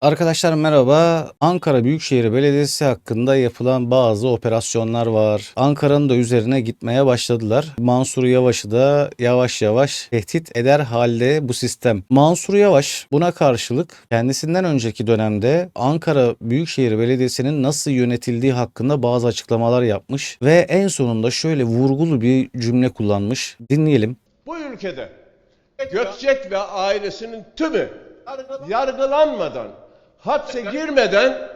Arkadaşlar merhaba. Ankara Büyükşehir Belediyesi hakkında yapılan bazı operasyonlar var. Ankara'nın da üzerine gitmeye başladılar. Mansur Yavaş'ı da yavaş yavaş tehdit eder halde bu sistem. Mansur Yavaş buna karşılık kendisinden önceki dönemde Ankara Büyükşehir Belediyesi'nin nasıl yönetildiği hakkında bazı açıklamalar yapmış ve en sonunda şöyle vurgulu bir cümle kullanmış. Dinleyelim. Bu ülkede Gökçek ve ailesinin tümü yargılanmadan, hapse girmeden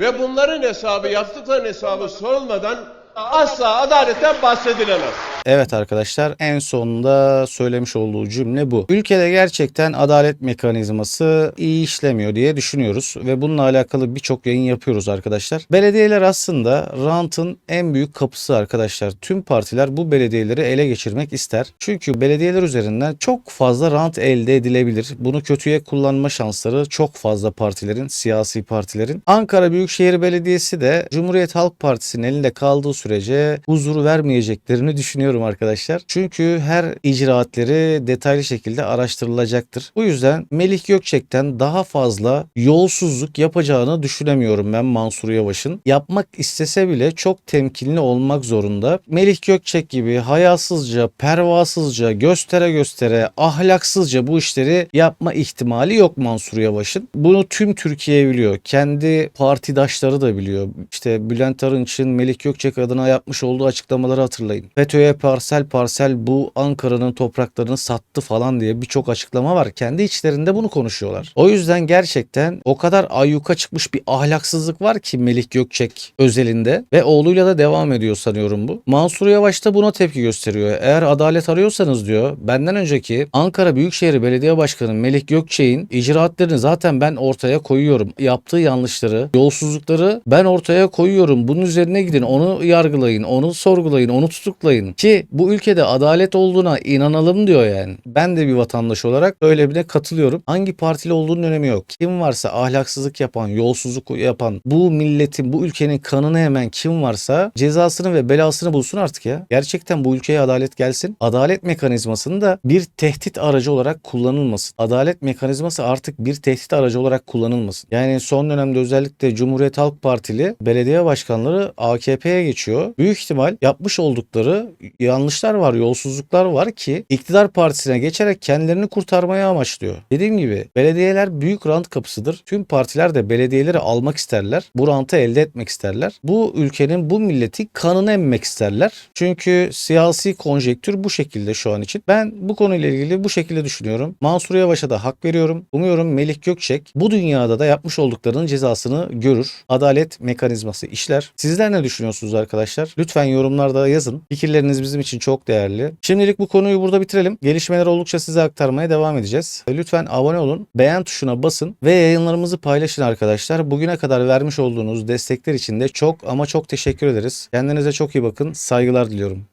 ve bunların hesabı yaptıklarının hesabı sorulmadan asla adaletten bahsedilemez. Evet arkadaşlar en sonunda söylemiş olduğu cümle bu. Ülkede gerçekten adalet mekanizması iyi işlemiyor diye düşünüyoruz ve bununla alakalı birçok yayın yapıyoruz arkadaşlar. Belediyeler aslında rantın en büyük kapısı arkadaşlar. Tüm partiler bu belediyeleri ele geçirmek ister. Çünkü belediyeler üzerinden çok fazla rant elde edilebilir. Bunu kötüye kullanma şansları çok fazla partilerin, siyasi partilerin. Ankara Büyükşehir Belediyesi de Cumhuriyet Halk Partisi'nin elinde kaldığı sürece huzur vermeyeceklerini düşünüyorum arkadaşlar. Çünkü her icraatleri detaylı şekilde araştırılacaktır. Bu yüzden Melih Gökçek'ten daha fazla yolsuzluk yapacağını düşünemiyorum ben Mansur Yavaş'ın. Yapmak istese bile çok temkinli olmak zorunda. Melih Gökçek gibi hayasızca, pervasızca, göstere göstere, ahlaksızca bu işleri yapma ihtimali yok Mansur Yavaş'ın. Bunu tüm Türkiye biliyor. Kendi partidaşları da biliyor. İşte Bülent Arınç'ın Melih Gökçek adına yapmış olduğu açıklamaları hatırlayın. FETÖ'ye parsel parsel bu Ankara'nın topraklarını sattı falan diye birçok açıklama var. Kendi içlerinde bunu konuşuyorlar. O yüzden gerçekten o kadar ayyuka çıkmış bir ahlaksızlık var ki Melih Gökçek özelinde ve oğluyla da devam ediyor sanıyorum bu. Mansur Yavaş da buna tepki gösteriyor. Eğer adalet arıyorsanız diyor benden önceki Ankara Büyükşehir Belediye Başkanı Melih Gökçek'in icraatlerini zaten ben ortaya koyuyorum. Yaptığı yanlışları, yolsuzlukları ben ortaya koyuyorum. Bunun üzerine gidin, onu yargılayın, onu sorgulayın, onu tutuklayın. Ki bu ülkede adalet olduğuna inanalım diyor yani. Ben de bir vatandaş olarak öyle birine katılıyorum. Hangi partili olduğunun önemi yok. Kim varsa ahlaksızlık yapan, yolsuzluk yapan, bu milletin, bu ülkenin kanını hemen kim varsa cezasını ve belasını bulsun artık ya. Gerçekten bu ülkeye adalet gelsin. Adalet mekanizmasını da bir tehdit aracı olarak kullanılmasın. Adalet mekanizması artık bir tehdit aracı olarak kullanılmasın. Yani son dönemde özellikle Cumhuriyet Halk Partili belediye başkanları AKP'ye geçiyor. Büyük ihtimal yapmış oldukları yanlışlar var, yolsuzluklar var ki iktidar partisine geçerek kendilerini kurtarmaya amaçlıyor. Dediğim gibi belediyeler büyük rant kapısıdır. Tüm partiler de belediyeleri almak isterler. Bu rantı elde etmek isterler. Bu ülkenin, bu milleti kanını emmek isterler. Çünkü siyasi konjektür bu şekilde şu an için. Ben bu konuyla ilgili bu şekilde düşünüyorum. Mansur Yavaş'a da hak veriyorum. Umuyorum Melih Gökçek bu dünyada da yapmış olduklarının cezasını görür. Adalet mekanizması işler. Sizler ne düşünüyorsunuz arkadaşlar? Lütfen yorumlarda yazın. Fikirleriniz bizim için çok değerli. Şimdilik bu konuyu burada bitirelim. Gelişmeler oldukça size aktarmaya devam edeceğiz. Lütfen abone olun, beğen tuşuna basın ve yayınlarımızı paylaşın arkadaşlar. Bugüne kadar vermiş olduğunuz destekler için de çok ama çok teşekkür ederiz. Kendinize çok iyi bakın. Saygılar diliyorum.